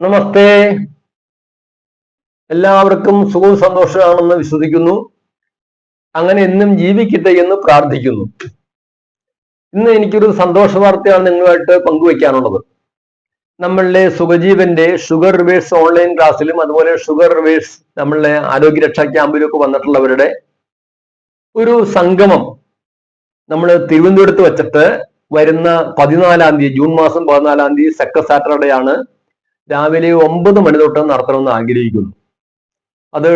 നമസ്തേ. എല്ലാവർക്കും സുഖവും സന്തോഷമാണെന്ന് വിശ്വസിക്കുന്നു. അങ്ങനെ എന്നും ജീവിക്കട്ടെ എന്ന് പ്രാർത്ഥിക്കുന്നു. ഇന്ന് എനിക്കൊരു സന്തോഷ വാർത്തയാണ് നിങ്ങളുമായിട്ട് പങ്കുവയ്ക്കാനുള്ളത്. നമ്മളുടെ സുഖജീവന്റെ ഷുഗർ റിവേഴ്സ് ഓൺലൈൻ ക്ലാസ്സിലും അതുപോലെ ഷുഗർ റിവേഴ്സ് നമ്മളുടെ ആരോഗ്യരക്ഷാ ക്യാമ്പിലും ഒക്കെ വന്നിട്ടുള്ളവരുടെ ഒരു സംഗമം നമ്മൾ തിരുവനന്തപുരത്ത് വെച്ചിട്ട് വരുന്ന പതിനാലാം തീയതി ജൂൺ മാസം പതിനാലാം തീയതി സെക്ക സാറ്റർഡേ ആണ് രാവിലെ ഒമ്പത് മണി തൊട്ട് നടത്തണമെന്ന് ആഗ്രഹിക്കുന്നു. അത്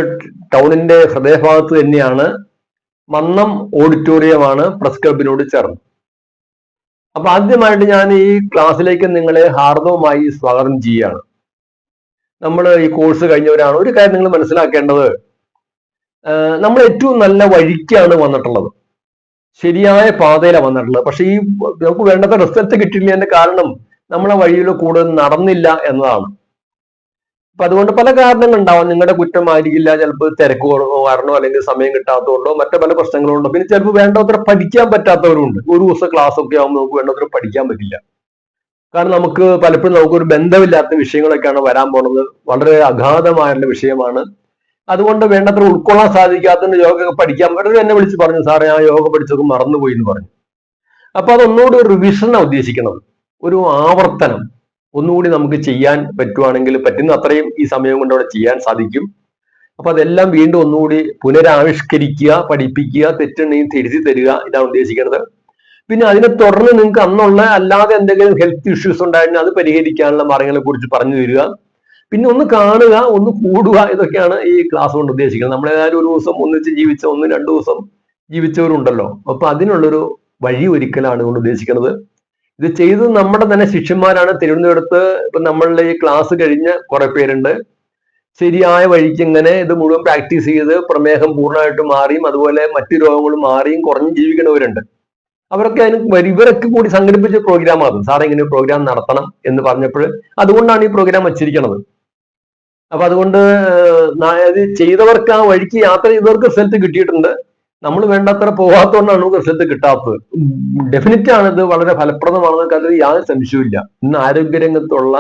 ടൗണിന്റെ ഹൃദയഭാഗത്ത് തന്നെയാണ്. മന്നം ഓഡിറ്റോറിയമാണ് പ്രസ് ക്ലബിനോട് ചേർന്ന് അപ്പൊ ആദ്യമായിട്ട് ഞാൻ ഈ ക്ലാസ്സിലേക്ക് നിങ്ങളെ ഹാർദവമായി സ്വാഗതം ചെയ്യുകയാണ്. നമ്മൾ ഈ കോഴ്സ് കഴിഞ്ഞവരാണ്. ഒരു കാര്യം നിങ്ങൾ മനസ്സിലാക്കേണ്ടത് നമ്മൾ ഏറ്റവും നല്ല വഴിക്കാണ് വന്നിട്ടുള്ളത്. ശരിയായ പാതയിലാണ് വന്നിട്ടുള്ളത്. പക്ഷെ ഈ നമുക്ക് വേണ്ടത്ര റിസൾട്ട് കിട്ടിയില്ലതിന്റെ കാരണം നമ്മളെ വഴിയിൽ കൂടുതൽ നടന്നില്ല എന്നതാണ്. അപ്പൊ അതുകൊണ്ട് പല കാരണങ്ങൾ കാരണങ്ങളുണ്ടാവാം നിങ്ങളുടെ കുറ്റമായിരിക്കില്ല ചിലപ്പോൾ തിരക്ക് കാരണോ അല്ലെങ്കിൽ സമയം കിട്ടാത്തതുകൊണ്ടോ മറ്റു പല പ്രശ്നങ്ങളുണ്ടോ പിന്നെ ചിലപ്പോൾ വേണ്ടത്ര പഠിക്കാൻ പറ്റാത്തവരുണ്ട് ഒരു ദിവസം ക്ലാസ് ഒക്കെ ആകുമ്പോൾ നമുക്ക് വേണ്ടത്ര പഠിക്കാൻ പറ്റില്ല. കാരണം നമുക്ക് പലപ്പോഴും നമുക്കൊരു ബന്ധമില്ലാത്ത വിഷയങ്ങളൊക്കെയാണ് വരാൻ പോണത് വളരെ അഗാധമായുള്ള വിഷയമാണ്. അതുകൊണ്ട് വേണ്ടത്ര ഉൾക്കൊള്ളാൻ സാധിക്കാത്തതുകൊണ്ട് യോഗ പഠിക്കാൻ പറ്റുന്നത് എന്നെ വിളിച്ച് പറഞ്ഞു സാറേ ഞാൻ യോഗ പഠിച്ചതൊക്കെ മറന്നുപോയി എന്ന് പറഞ്ഞു. അപ്പൊ അതൊന്നുകൂടി റിവിഷനാണ് ഉദ്ദേശിക്കുന്നത്. ഒരു ആവർത്തനം ഒന്നുകൂടി നമുക്ക് ചെയ്യാൻ പറ്റുവാണെങ്കിൽ പറ്റുന്ന അത്രയും ഈ സമയം കൊണ്ട് അവിടെ ചെയ്യാൻ സാധിക്കും. അപ്പൊ അതെല്ലാം വീണ്ടും ഒന്നുകൂടി പുനരാവിഷ്കരിക്കുക പഠിപ്പിക്കുക തെറ്റുണ്ടെങ്കിൽ തിരുത്തി തരിക ഇതാണ് ഉദ്ദേശിക്കുന്നത്. പിന്നെ അതിനെ തുടർന്ന് നിങ്ങൾക്ക് അന്നുള്ള അല്ലാതെ എന്തെങ്കിലും ഹെൽത്ത് ഇഷ്യൂസ് ഉണ്ടായിരുന്നെങ്കിൽ അത് പരിഹരിക്കാനുള്ള മാർഗങ്ങളെ കുറിച്ച് പറഞ്ഞു തരിക. പിന്നെ ഒന്ന് കാണുക ഒന്ന് കൂടുക ഇതൊക്കെയാണ് ഈ ക്ലാസ് കൊണ്ട് ഉദ്ദേശിക്കുന്നത്. നമ്മളേതായാലും ഒരു ദിവസം ഒന്നിച്ച് ജീവിച്ച ഒന്ന് രണ്ടു ദിവസം ജീവിച്ചവരുണ്ടല്ലോ. അപ്പൊ അതിനുള്ളൊരു വഴി ഒരുക്കലാണ് കൊണ്ട് ഉദ്ദേശിക്കുന്നത്. ഇത് ചെയ്തത് നമ്മുടെ തന്നെ ശിഷ്യന്മാരാണ്. തിരുവനന്തപുരത്ത് ഇപ്പൊ നമ്മളുടെ ഈ ക്ലാസ് കഴിഞ്ഞ കുറെ പേരുണ്ട്. ശരിയായ വഴിക്ക് ഇങ്ങനെ ഇത് മുഴുവൻ പ്രാക്ടീസ് ചെയ്ത് പ്രമേഹം പൂർണമായിട്ട് മാറിയും അതുപോലെ മറ്റു രോഗങ്ങൾ മാറിയും കുറഞ്ഞ് ജീവിക്കുന്നവരുണ്ട്. അവരൊക്കെ അതിന് ഇവരൊക്കെ കൂടി സംഘടിപ്പിച്ച പ്രോഗ്രാം ആകും. സാറേ ഇങ്ങനെ പ്രോഗ്രാം നടത്തണം എന്ന് പറഞ്ഞപ്പോൾ അതുകൊണ്ടാണ് ഈ പ്രോഗ്രാം വച്ചിരിക്കുന്നത്. അപ്പൊ അതുകൊണ്ട് ചെയ്തവർക്ക് ആ വഴിക്ക് യാത്ര ചെയ്തവർക്ക് റിസൾട്ട് കിട്ടിയിട്ടുണ്ട്. നമ്മൾ വേണ്ടത്ര പോകാത്തതുകൊണ്ടാണ് നമുക്ക് റിസൾട്ട് കിട്ടാത്തത്. ഡെഫിനറ്റ് ആണ് ഇത് വളരെ ഫലപ്രദമാണെന്ന് കാര്യത്തിൽ യാതൊരു സംശയവുമില്ല ഇന്ന് ആരോഗ്യരംഗത്തുള്ള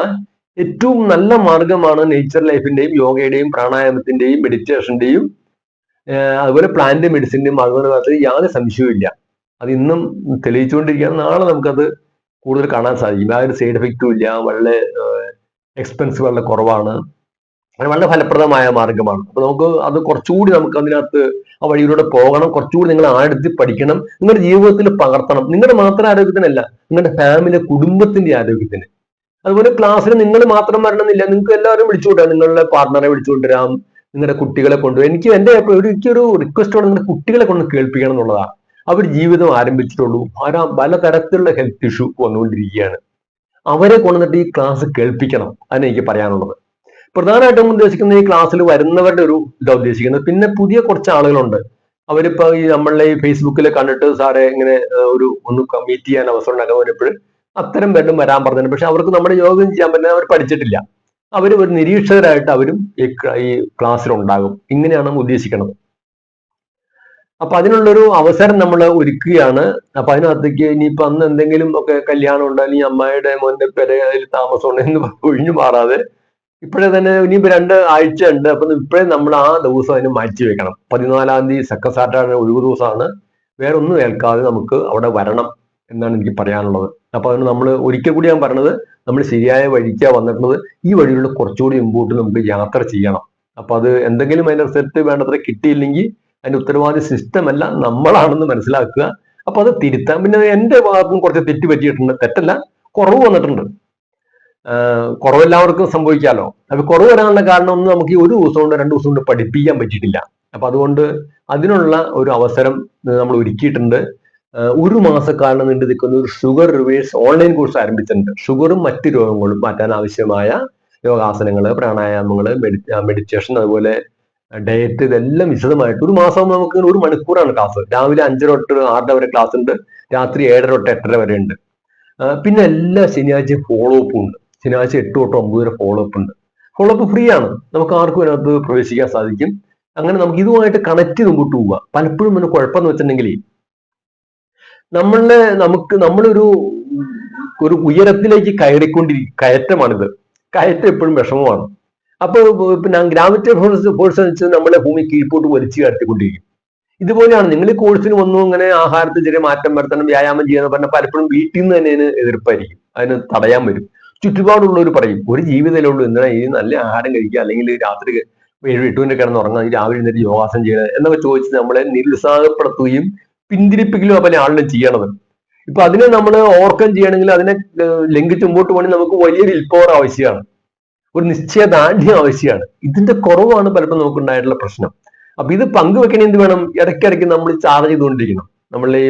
ഏറ്റവും നല്ല മാർഗമാണ് നേച്ചർ ലൈഫിന്റെയും യോഗയുടെയും പ്രാണായാമത്തിന്റെയും മെഡിറ്റേഷന്റെയും അതുപോലെ പ്ലാന്റ് മെഡിസിന്റെയും മാർഗമെന്ന കാര്യത്തിൽ യാതൊരു സംശയവുമില്ല അത് ഇന്നും തെളിയിച്ചുകൊണ്ടിരിക്കുകയാണ്. നാളെ നമുക്കത് കൂടുതൽ കാണാൻ സാധിക്കും. ആ ഒരു സൈഡ് എഫക്റ്റും ഇല്ല. വളരെ എക്സ്പെൻസ് വളരെ കുറവാണ്. വളരെ ഫലപ്രദമായ മാർഗമാണ്. അപ്പൊ നമുക്ക് അത് കുറച്ചുകൂടി നമുക്ക് അതിനകത്ത് ആ വഴിയിലൂടെ പോകണം. കുറച്ചുകൂടി നിങ്ങൾ ആഴത്തിൽ പഠിക്കണം. നിങ്ങളുടെ ജീവിതത്തിൽ പകർത്തണം. നിങ്ങളുടെ മാത്രം ആരോഗ്യത്തിനല്ല നിങ്ങളുടെ ഫാമിലി കുടുംബത്തിന്റെ ആരോഗ്യത്തിന്. അതുപോലെ ക്ലാസ്സിൽ നിങ്ങൾ മാത്രം വരണമെന്നില്ല. നിങ്ങൾക്ക് എല്ലാവരും വിളിച്ചുകൊണ്ടുവരാം നിങ്ങളുടെ പാർട്ട്ണറെ വിളിച്ചുകൊണ്ടുവരാം നിങ്ങളുടെ കുട്ടികളെ കൊണ്ടുവരാം. എനിക്ക് എന്റെ എനിക്കൊരു റിക്വസ്റ്റോടെ നിങ്ങളുടെ കുട്ടികളെ കൊണ്ട് കേൾപ്പിക്കണം എന്നുള്ളതാണ്. അവർ ജീവിതം ആരംഭിച്ചിട്ടുള്ളൂ. പല തരത്തിലുള്ള ഹെൽത്ത് ഇഷ്യൂ വന്നുകൊണ്ടിരിക്കുകയാണ്. അവരെ കൊണ്ടുവന്നിട്ട് ഈ ക്ലാസ് കേൾപ്പിക്കണം. അതിനെനിക്ക് പറയാനുള്ളത്. പ്രധാനമായിട്ടും ഉദ്ദേശിക്കുന്ന ഈ ക്ലാസ്സിൽ വരുന്നവരുടെ ഒരു ഇതാ ഉദ്ദേശിക്കുന്നത്. പിന്നെ പുതിയ കുറച്ച് ആളുകളുണ്ട്. അവരിപ്പോ ഈ നമ്മളെ ഈ ഫേസ്ബുക്കിൽ കണ്ടിട്ട് സാറെ ഇങ്ങനെ ഒരു ഒന്ന് മീറ്റ് ചെയ്യാൻ അവസരം ഉണ്ടാക്കാൻ വരുമ്പോൾ അത്തരം പേരും വരാൻ പറഞ്ഞു പക്ഷെ അവർക്ക് നമ്മുടെ യോഗം ചെയ്യാൻ പറ്റുന്ന അവർ പഠിച്ചിട്ടില്ല. അവർ ഒരു നിരീക്ഷകരായിട്ട് അവരും ഈ ക്ലാസ്സിൽ ഉണ്ടാകും. ഇങ്ങനെയാണ് നമ്മൾ ഉദ്ദേശിക്കുന്നത് അപ്പൊ അതിനുള്ളൊരു അവസരം നമ്മൾ ഒരുക്കുകയാണ്. അപ്പൊ അതിനകത്തേക്ക് ഇനിയിപ്പോ അന്ന് എന്തെങ്കിലും ഒക്കെ കല്യാണം ഉണ്ടോ അല്ലെങ്കിൽ അമ്മായിയുടെ മോന്റെ പെരയിൽ താമസം ഉണ്ടോ എന്ന് ഒഴിഞ്ഞു മാറാതെ ഇപ്പോഴേ തന്നെ ഇനിയിപ്പോ രണ്ട് ആഴ്ച ഉണ്ട് അപ്പൊ ഇപ്പോഴേ നമ്മൾ ആ ദിവസം അതിന് മാറ്റി വെക്കണം. പതിനാലാം തീയതി സെക്കൻഡ് സാറ്റർഡേ ഒഴിവ് ദിവസമാണ്. വേറെ ഒന്നും ഏൽക്കാതെ നമുക്ക് അവിടെ വരണം എന്നാണ് എനിക്ക് പറയാനുള്ളത്. അപ്പൊ അതിന് നമ്മൾ ഒരിക്കൽ കൂടി ഞാൻ പറഞ്ഞത് നമ്മൾ ശരിയായ വഴിക്കാ വന്നിട്ടുള്ളത്. ഈ വഴിയിലൂടെ കുറച്ചുകൂടി മുമ്പോട്ട് നമുക്ക് യാത്ര ചെയ്യണം. അപ്പൊ അത് എന്തെങ്കിലും അതിന്റെ റിസൾട്ട് വേണ്ടത്ര കിട്ടിയില്ലെങ്കിൽ അതിന്റെ ഉത്തരവാദി സിസ്റ്റം അല്ല നമ്മളാണെന്ന് മനസ്സിലാക്കുക. അപ്പൊ അത് തിരുത്താം പിന്നെ എന്റെ ഭാഗത്തും കുറച്ച് തെറ്റ് പറ്റിയിട്ടുണ്ട്. തെറ്റല്ല കുറവ് വന്നിട്ടുണ്ട്. കുറവെല്ലാവർക്കും സംഭവിക്കാമല്ലോ അപ്പൊ കുറവ് വരാനുള്ള കാരണം ഒന്നും നമുക്ക് ഈ ഒരു ദിവസം കൊണ്ട് രണ്ട് ദിവസം കൊണ്ട് പഠിപ്പിക്കാൻ പറ്റിയിട്ടില്ല. അപ്പൊ അതുകൊണ്ട് അതിനുള്ള ഒരു അവസരം നമ്മൾ ഒരുക്കിയിട്ടുണ്ട്. ഒരു മാസക്കാലം നീണ്ടു നിൽക്കുന്ന ഒരു ഷുഗർ റിവേഴ്സ് ഓൺലൈൻ കോഴ്സ് ആരംഭിച്ചിട്ടുണ്ട്. ഷുഗറും മറ്റ് രോഗങ്ങളും മാറ്റാൻ ആവശ്യമായ യോഗാസനങ്ങൾ പ്രാണായാമങ്ങൾ മെഡിറ്റേഷൻ അതുപോലെ ഡയറ്റ് ഇതെല്ലാം വിശദമായിട്ട് ഒരു മാസം നമുക്ക് ഒരു മണിക്കൂറാണ് ക്ലാസ്. രാവിലെ അഞ്ചര തൊട്ട് ആറര വരെ ക്ലാസ് ഉണ്ട്. രാത്രി ഏഴര തൊട്ട് എട്ടര വരെ ഉണ്ട്. പിന്നെ എല്ലാ ശനിയാഴ്ചയും ഫോളോ അപ്പും ഉണ്ട്. ശനിയാഴ്ച എട്ട് തൊട്ട് ഒമ്പത് വരെ ഫോളോ അപ്പ് ഉണ്ട്. ഫോളോ അപ്പ് ഫ്രീ ആണ് നമുക്ക് ആർക്കും അതിനകത്ത് പ്രവേശിക്കാൻ സാധിക്കും. അങ്ങനെ നമുക്ക് ഇതുമായിട്ട് കണക്ട് ചെയ്ത് മുമ്പോട്ട് പോവുക. പലപ്പോഴും പിന്നെ കുഴപ്പമെന്ന് വെച്ചിട്ടുണ്ടെങ്കിൽ നമ്മളുടെ നമുക്ക് നമ്മളൊരു ഒരു ഉയരത്തിലേക്ക് കയറിക്കൊണ്ടിരി കയറ്റമാണിത്. കയറ്റം എപ്പോഴും വിഷമമാണ്. അപ്പോൾ പിന്നെ ഗ്രാവിറ്റി ഫോഴ്സ് ഫോഴ്സ് വെച്ച് നമ്മളെ ഭൂമി കീഴ്പോട്ട് വലിച്ചു കയറ്റിക്കൊണ്ടിരിക്കും. ഇതുപോലെയാണ്. നിങ്ങൾ ഈ കോഴ്സിന് വന്നു അങ്ങനെ ആഹാരത്തിൽ ചെറിയ മാറ്റം വരുത്തണം വ്യായാമം ചെയ്യാന്ന് പറഞ്ഞാൽ പലപ്പോഴും വീട്ടിൽ നിന്ന് തന്നെ അതിന് എതിർപ്പായിരിക്കും. അതിന് തടയാൻ വരും. ചുറ്റുപാടുള്ളവർ പറയും ഒരു ജീവിതമല്ലേ ഉള്ളൂ എന്തിനാ ഈ നല്ല ആഹാരം കഴിക്കുക? അല്ലെങ്കിൽ രാത്രി ഏഴ് എട്ട് മണി കിടന്ന് ഉറങ്ങാം രാവിലെ എഴുന്നേറ്റ് യോഗാസനം ചെയ്യണം എന്നൊക്കെ ചോദിച്ച് നമ്മളെ നിരുത്സാഹപ്പെടുത്തുകയും പിന്തിരിപ്പിക്കലും പല ആളിനും ചെയ്യണത്. ഇപ്പൊ അതിനെ നമ്മൾ ഓവർകം ചെയ്യണമെങ്കിൽ അതിനെ ലംഘിച്ച് മുമ്പോട്ട് പോകണമെങ്കിൽ നമുക്ക് വലിയൊരു പവർ ആവശ്യമാണ്. ഒരു നിശ്ചയദാർഢ്യം ആവശ്യമാണ്. ഇതിന്റെ കുറവാണ് പലപ്പോഴും നമുക്ക് ഉണ്ടായിട്ടുള്ള പ്രശ്നം. അപ്പൊ ഇത് പങ്കുവെക്കണേ എന്ത് വേണം? ഇടയ്ക്കിടയ്ക്ക് നമ്മൾ ചാർജ് ചെയ്തുകൊണ്ടിരിക്കണം. നമ്മളെ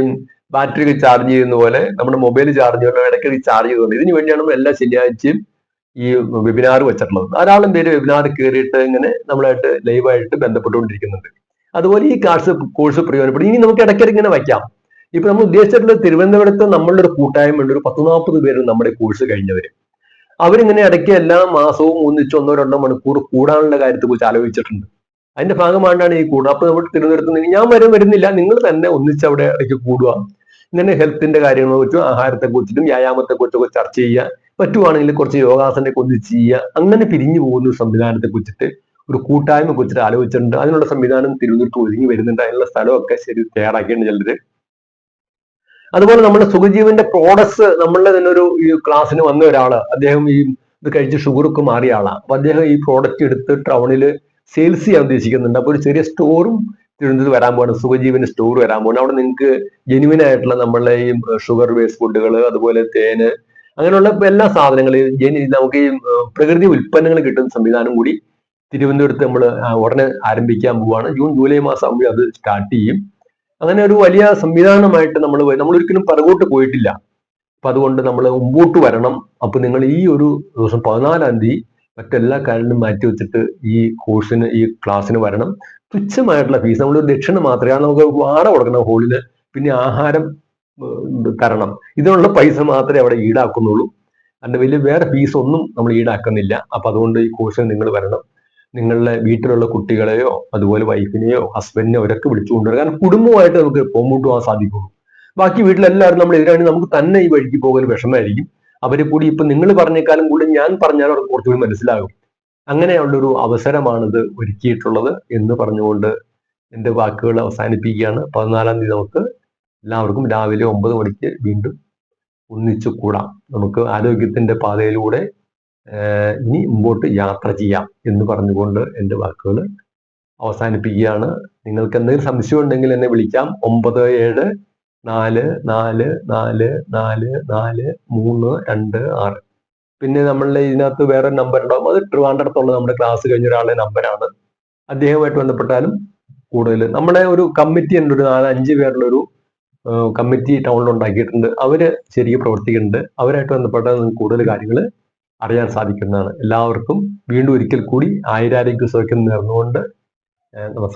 ബാറ്ററി ചാർജ് ചെയ്യുന്ന പോലെ നമ്മുടെ മൊബൈൽ ചാർജ് ചെയ്യുന്ന ഇടയ്ക്ക് ചാർജ് ചെയ്തുകൊണ്ട് ഇതിനു വേണ്ടിയാണ് നമ്മൾ എല്ലാ ശനിയാഴ്ചയും ഈ വെബിനാർ വെച്ചിട്ടുള്ളത്. ധാരാളം പേര് വെബിനാർ കയറിയിട്ട് ഇങ്ങനെ നമ്മളായിട്ട് ലൈവായിട്ട് ബന്ധപ്പെട്ടുകൊണ്ടിരിക്കുന്നുണ്ട്. അതുപോലെ ഈ കോഴ്സ് കോഴ്സ് പ്രയോജനപ്പെടും. ഇനി നമുക്ക് ഇടയ്ക്കിടയ്ക്ക് ഇങ്ങനെ വയ്ക്കാം. ഇപ്പൊ നമ്മൾ ഉദ്ദേശിച്ചിട്ടുള്ള തിരുവനന്തപുരത്ത് നമ്മളുടെ ഒരു കൂട്ടായ്മ ഉണ്ട് ഒരു പത്ത് നാൽപ്പത് പേര് നമ്മുടെ കോഴ്സ് കഴിഞ്ഞവര്. അവരിങ്ങനെ ഇടയ്ക്ക് എല്ലാ മാസവും ഒന്നിച്ച് ഒന്നോ രണ്ടോ മണിക്കൂർ കൂടാനുള്ള കാര്യത്തെ കുറിച്ച് ആലോചിച്ചിട്ടുണ്ട്. അതിന്റെ ഭാഗമായിട്ടാണ് ഈ കൂടുക അപ്പൊ നമ്മൾ തിരുവനന്തപുരത്ത് ഞാൻ വരും വരുന്നില്ല. നിങ്ങൾ തന്നെ ഒന്നിച്ച് അവിടെ ഇടയ്ക്ക് കൂടുക. ഇങ്ങനെ ഹെൽത്തിന്റെ കാര്യങ്ങളെ കുറിച്ചും ആഹാരത്തെ കുറിച്ചിട്ടും വ്യായാമത്തെ കുറിച്ചൊക്കെ ചർച്ച ചെയ്യുക. പറ്റുവാണെങ്കിൽ കുറച്ച് യോഗാസനെ കുറിച്ച് ചെയ്യുക. അങ്ങനെ പിരിഞ്ഞു പോകുന്ന സംവിധാനത്തെ കുറിച്ചിട്ട് ഒരു കൂട്ടായ്മ കുറിച്ചിട്ട് ആലോചിച്ചിട്ടുണ്ട്. അതിനുള്ള സംവിധാനം തിരുവനന്തപുരത്ത് ഒതുങ്ങി വരുന്നുണ്ട്. അതിനുള്ള സ്ഥലമൊക്കെ ശരി തയ്യാറാക്കിയിട്ടുണ്ട് ചിലര് അതുപോലെ നമ്മുടെ സുഖജീവന്റെ പ്രോഡക്ട്സ് നമ്മളുടെ തന്നെ ഒരു ഈ ക്ലാസ്സിന് വന്ന ഒരാൾ. അദ്ദേഹം ഈ ഇത് കഴിച്ച് ഷുഗറൊക്കെ മാറിയ ആളാണ് അപ്പൊ അദ്ദേഹം ഈ പ്രോഡക്റ്റ് എടുത്ത് ടൗണിൽ സെയിൽസ് ചെയ്യാൻ ഉദ്ദേശിക്കുന്നുണ്ട്. അപ്പൊ ഒരു ചെറിയ സ്റ്റോറും തിരുവനന്തപുരത്ത് വരാൻ പോകണം സുഖജീവൻ സ്റ്റോർ വരാൻ പോകണം അവിടെ നിങ്ങൾക്ക് ജെനുവിൻ ആയിട്ടുള്ള നമ്മളെ ഈ ഷുഗർ ബേസ് ഫുഡുകൾ അതുപോലെ തേന് അങ്ങനെയുള്ള എല്ലാ സാധനങ്ങളും നമുക്ക് ഈ പ്രകൃതി ഉൽപ്പന്നങ്ങൾ കിട്ടുന്ന സംവിധാനം കൂടി തിരുവനന്തപുരത്ത് നമ്മൾ ഉടനെ ആരംഭിക്കാൻ പോവാണ്. ജൂൺ ജൂലൈ മാസം ആകുമ്പോൾ അത് സ്റ്റാർട്ട് ചെയ്യും. അങ്ങനെ ഒരു വലിയ സംവിധാനമായിട്ട് നമ്മൾ നമ്മൾ ഒരിക്കലും പറകോട്ട് പോയിട്ടില്ല. അപ്പൊ അതുകൊണ്ട് നമ്മൾ മുമ്പോട്ട് വരണം. അപ്പൊ നിങ്ങൾ ഈ ഒരു ദിവസം പതിനാലാം തീയതി മറ്റെല്ലാ കാര്യങ്ങളും മാറ്റി വെച്ചിട്ട് ഈ കോഴ്സിന് ഈ ക്ലാസ്സിന് വരണം. തുച്ഛമായിട്ടുള്ള ഫീസ് നമ്മൾ ഒരു ദക്ഷിണ മാത്രമേ നമുക്ക് വാട കൊടുക്കണം ഹോളിന് പിന്നെ ആഹാരം തരണം. ഇതിനുള്ള പൈസ മാത്രമേ അവിടെ ഈടാക്കുന്നുള്ളൂ. അതിന്റെ വലിയ വേറെ ഫീസ് ഒന്നും നമ്മൾ ഈടാക്കുന്നില്ല. അപ്പം അതുകൊണ്ട് ഈ കോഴ്സിന് നിങ്ങൾ വരണം. നിങ്ങളുടെ വീട്ടിലുള്ള കുട്ടികളെയോ അതുപോലെ വൈഫിനെയോ ഹസ്ബൻഡിനെയോ അവരൊക്കെ വിളിച്ചു കൊണ്ടുവരും കാരണം കുടുംബമായിട്ട് നമുക്ക് മുമ്പോട്ട് പോകാൻ സാധിക്കുള്ളൂ. ബാക്കി വീട്ടിലെല്ലാവരും നമ്മൾ എതിരാണെങ്കിൽ നമുക്ക് തന്നെ ഈ വഴിക്ക് പോകൽ വിഷമമായിരിക്കും. അവരെ കൂടി ഇപ്പം നിങ്ങൾ പറഞ്ഞേക്കാളും കൂടി ഞാൻ പറഞ്ഞാലും അവർക്ക് കുറച്ചുകൂടി മനസ്സിലാകും. അങ്ങനെയുള്ളൊരു അവസരമാണിത് ഒരുക്കിയിട്ടുള്ളത് എന്ന് പറഞ്ഞുകൊണ്ട് എന്റെ വാക്കുകൾ അവസാനിപ്പിക്കുകയാണ്. പതിനാലാം തീയതി നമുക്ക് എല്ലാവർക്കും രാവിലെ ഒമ്പത് മണിക്ക് വീണ്ടും ഒന്നിച്ചു കൂടാം. നമുക്ക് ആരോഗ്യത്തിന്റെ പാതയിലൂടെ ഇനി മുമ്പോട്ട് യാത്ര ചെയ്യാം എന്ന് പറഞ്ഞുകൊണ്ട് എന്റെ വാക്കുകൾ അവസാനിപ്പിക്കുകയാണ്. നിങ്ങൾക്ക് എന്തെങ്കിലും സംശയം ഉണ്ടെങ്കിൽ എന്നെ വിളിക്കാം. ഒമ്പത് ഏഴ് നാല് നാല് നാല് നാല് നാല് മൂന്ന് രണ്ട് ആറ്. പിന്നെ നമ്മളുടെ ഇതിനകത്ത് വേറെ നമ്പർ ഉണ്ടാവും. അത് ട്രിവാൻഡ്രത്തുള്ള നമ്മുടെ ക്ലാസ് കഴിഞ്ഞ ഒരാളുടെ നമ്പറാണ് അദ്ദേഹവുമായിട്ട് ബന്ധപ്പെട്ടാലും കൂടുതൽ. നമ്മുടെ ഒരു കമ്മിറ്റി ഉണ്ട്. ഒരു നാല് അഞ്ച് പേരുള്ള ഒരു കമ്മിറ്റി ടൗണിൽ ഉണ്ടാക്കിയിട്ടുണ്ട്. അവർ ശരിക്കും പ്രവർത്തിക്കുന്നുണ്ട്. അവരായിട്ട് നിങ്ങൾക്ക് കൂടുതൽ കാര്യങ്ങൾ അറിയാൻ സാധിക്കുന്നതാണ്. എല്ലാവർക്കും വീണ്ടും ഒരിക്കൽ കൂടി ആയിരാരോഗ്യ സൗഖ്യം നേർന്നുകൊണ്ട് നമസ്കാരം.